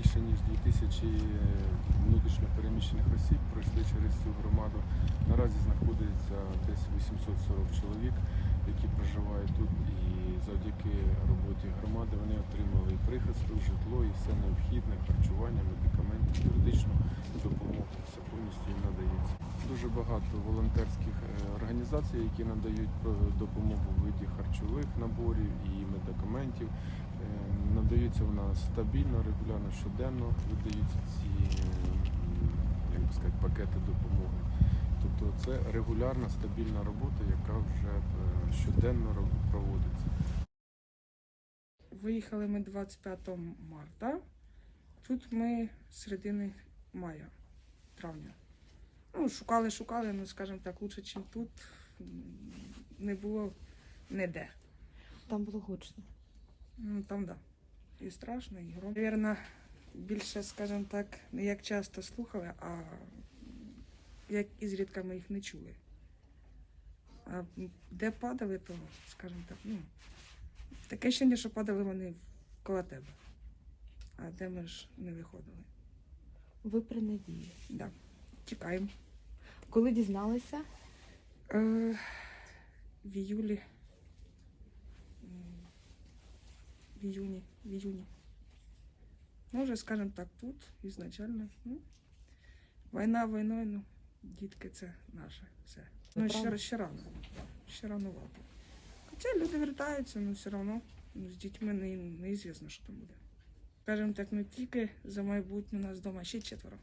більше ніж 2000 внутрішньо переміщених осіб пройшли через цю громаду. Наразі знаходиться десь 840 чоловік, які проживають тут. І завдяки роботі громади вони отримали і житло, і все необхідне, харчування, медикаменти, юридичну допомогу. Все повністю їм надається. Дуже багато волонтерських е, організацій, які надають е, допомогу в виді харчових наборів і медикаментів. Е, Надаються в нас стабільно, регулярно, щоденно видаються ці як би сказати, пакети допомоги. Тобто це регулярна стабільна робота, яка вже е, щоденно проводиться. Виїхали ми 25 марта. Тут ми середини мая, травня. Ну, шукали, шукали, ну, скажімо так, лучше, ніж тут. Не було ніде. Там було гучно. Ну, там, да. І страшно, і громко. Навірно, більше, скажімо так, не як часто слухали, а як ізрідка ми їх не чули. А де падали, то, скажімо так, ну, таке ще не, що падали вони коло тебе. А де ми ж не виходили. Ви при надії. Да. Чекаємо. Коли дізналися, Е, в июле. м, В июне. В июне. Ну, вже, скажем так, тут изначально. Ну, війна війною, ну, дітки, це наше все. Ну, ще, ще рано. Ще рановато. Хоча люди вертаються, ну все одно ну, з дітьми не, неізвісно, що там буде. Скажем так, не тільки за майбутнє у нас вдома ще четверо.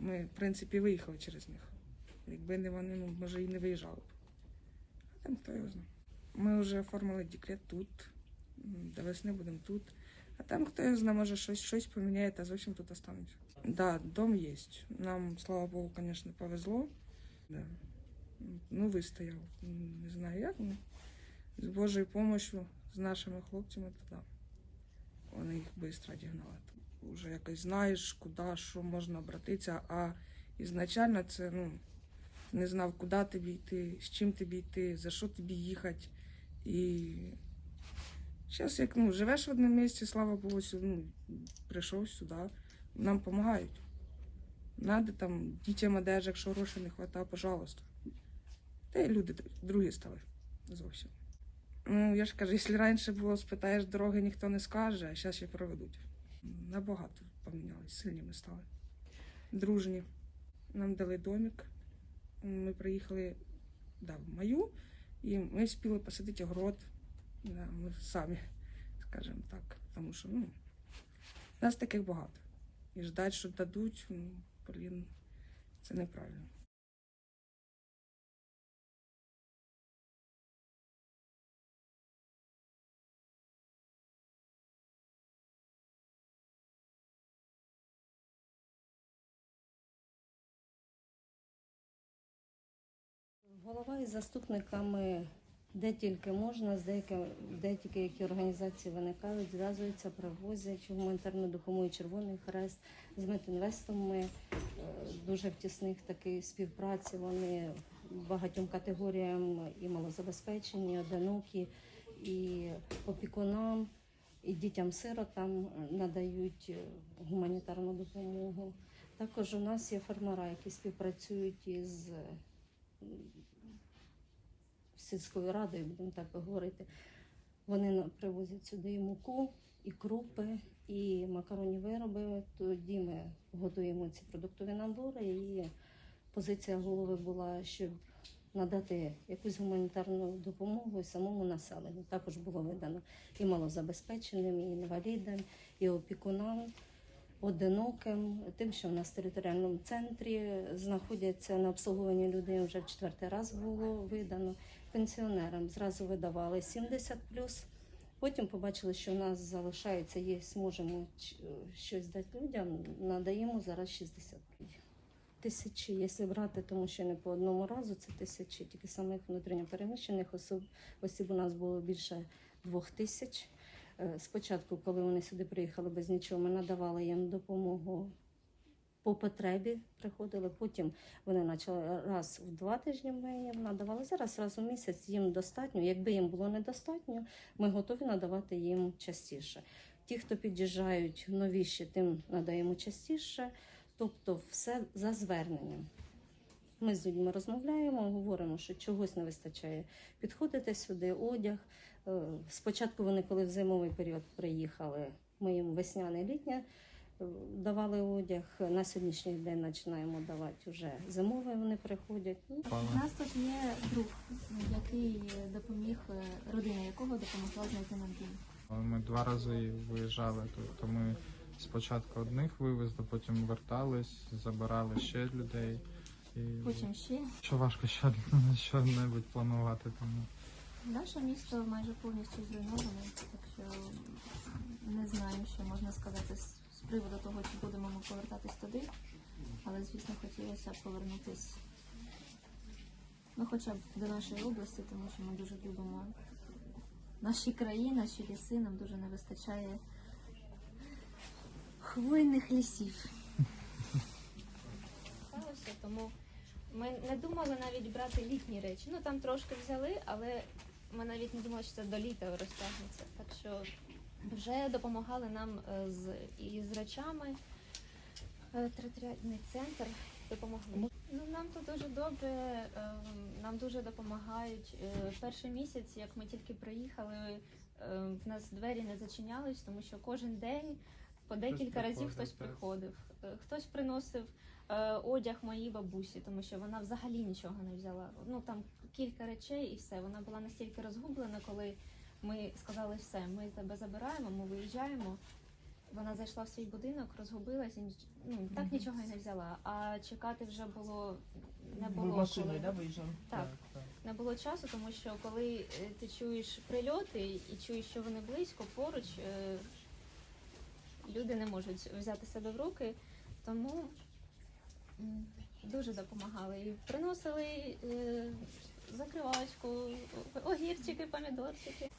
Ми, в принципі, виїхали через них. Якби не вони, ну, може, і не виїжджали б. А там хто його знає. Ми вже оформили декрет тут, до весни будемо тут. А там хто знає, може щось, щось поміняє, та зовсім тут остануться. Да, дом є. Нам, слава Богу, звісно, повезло. Да. Ну, вистояв. Не знаю як, ну, з Божою допомогою, з нашими хлопцями, то да. Вони їх швидко дігнали. Уже якось знаєш, куди, що можна обратитися, а ізначально це, ну, не знав, куди тобі йти, з чим тобі йти, за що тобі їхати. І зараз, як ну, живеш в одному місці, слава Богу, ну, прийшов сюди, нам допомагають. Надо там дітям одежі, якщо грошей не вистачає, пожалуйста. Та й люди другі стали зовсім. Ну, я ж кажу, якщо раніше було, спитаєш дороги, ніхто не скаже, а зараз ще проведуть. Набагато помінялись, сильні ми стали. Дружні. Нам дали домик. Ми приїхали да, в маю, і ми спіли посадити огород. Да, ми самі, скажімо так. Тому що ну, нас таких багато. І ждати, що дадуть, ну, блін, це неправильно. Голова із заступниками, де тільки можна, з деякі, де тільки які організації виникають, зв'язуються, привозять гуманітарну допомогу Червоний Хрест. З Метинвестом ми е, дуже в тісних такій співпраці. Вони багатьом категоріям і малозабезпечені, одинокі, і опікунам, і дітям-сиротам надають е, гуманітарну допомогу. Також у нас є фермера, які співпрацюють із сільською радою, будемо так говорити. Вони привозять сюди і муку, і крупи, і макаронні вироби. Тоді ми готуємо ці продуктові набори. І позиція голови була, щоб надати якусь гуманітарну допомогу самому населенню. Також було видано і малозабезпеченим, і інвалідам, і опікунам одиноким, тим, що в нас в територіальному центрі знаходяться на обслуговуванні людей вже в четвертий раз було видано. Пенсіонерам. Зразу видавали 70+, потім побачили, що в нас залишається, є, зможемо щось дати людям, надаємо зараз 60 Тисячі, якщо брати, тому що не по одному разу, це тисячі тільки самих внутрішньопереміщених осіб, осіб у нас було більше двох тисяч. Е, Спочатку, коли вони сюди приїхали без нічого, ми надавали їм допомогу по потребі, приходили. Потім вони почали раз в два тижні ми їм надавали. Зараз раз у місяць їм достатньо. Якби їм було недостатньо, ми готові надавати їм частіше. Ті, хто під'їжджають новіші, тим надаємо частіше. Тобто, все за зверненням. Ми з людьми розмовляємо, говоримо, що чогось не вистачає. Підходите сюди, одяг. Е, Спочатку вони, коли в зимовий період приїхали, ми їм весняне літнє давали одяг. На сьогоднішній день починаємо давати вже зимовий. Вони приходять. Ну, У нас тут є друг, який допоміг, родина якого допомогла знайти нам дім. Ми два рази виїжджали, то, то ми спочатку одних вивезли, потім вертались, забирали ще людей. І Потім ще що важко що, що-небудь планувати тому. наше місто майже повністю зруйноване, так що не знаю, що можна сказати з, приводу того, чи будемо ми повертатись туди. Але, звісно, хотілося б повернутись ну, хоча б до нашої області, тому що ми дуже любимо наші краї, наші ліси, нам дуже не вистачає хвойних лісів. тому ми не думали навіть брати літні речі. Ну там трошки взяли, але ми навіть не думали, що це до літа розтягнеться. Так що вже допомагали нам е, з і з речами. Е, Територіальний центр допомогли. Ну нам тут дуже добре, е, нам дуже допомагають. Перший місяць, як ми тільки приїхали, в нас двері не зачинялись, тому що кожен день по декілька разів хтось приходив. Хтось приносив одяг моїй бабусі, тому що вона взагалі нічого не взяла. Ну там кілька речей і все. Вона була настільки розгублена, коли ми сказали все, ми тебе забираємо, ми виїжджаємо. Вона зайшла в свій будинок, розгубилась і ніч- ну, так нічого і не взяла. А чекати вже було не було. Машиною, коли. да, виїжджали? Так. Не було часу, тому що коли е, ти чуєш прильоти і чуєш, що вони близько, поруч, е, люди не можуть взяти себе в руки, тому м, дуже допомагали. І приносили е, закривачку, огірчики, помідорчики.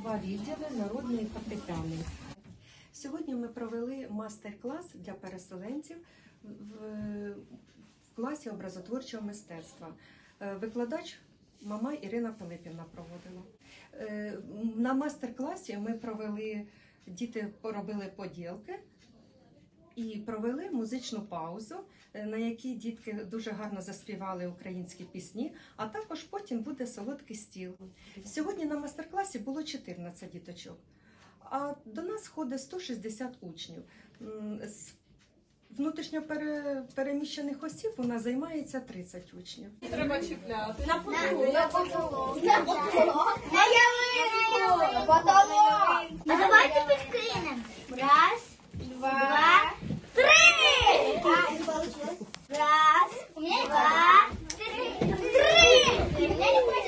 Два відділи народної фортепіаної. Сьогодні ми провели мастер-клас для переселенців в, в класі образотворчого мистецтва. Е, Викладач мама Ірина Пилипівна проводила. Е, На мастер-класі ми провели, діти поробили поділки і провели музичну паузу, е, на якій дітки дуже гарно заспівали українські пісні, а також потім буде солодкий стіл. Сьогодні на мастер-класі було 14 діточок, а до нас ходить 160 учнів. З внутрішньо переміщених осіб вона займається 30 учнів. Треба чіпляти на потолок, на потолок, на потолок, на ялинку, потолок. А давайте підкинемо. Раз, два. Раз, два, три. Три!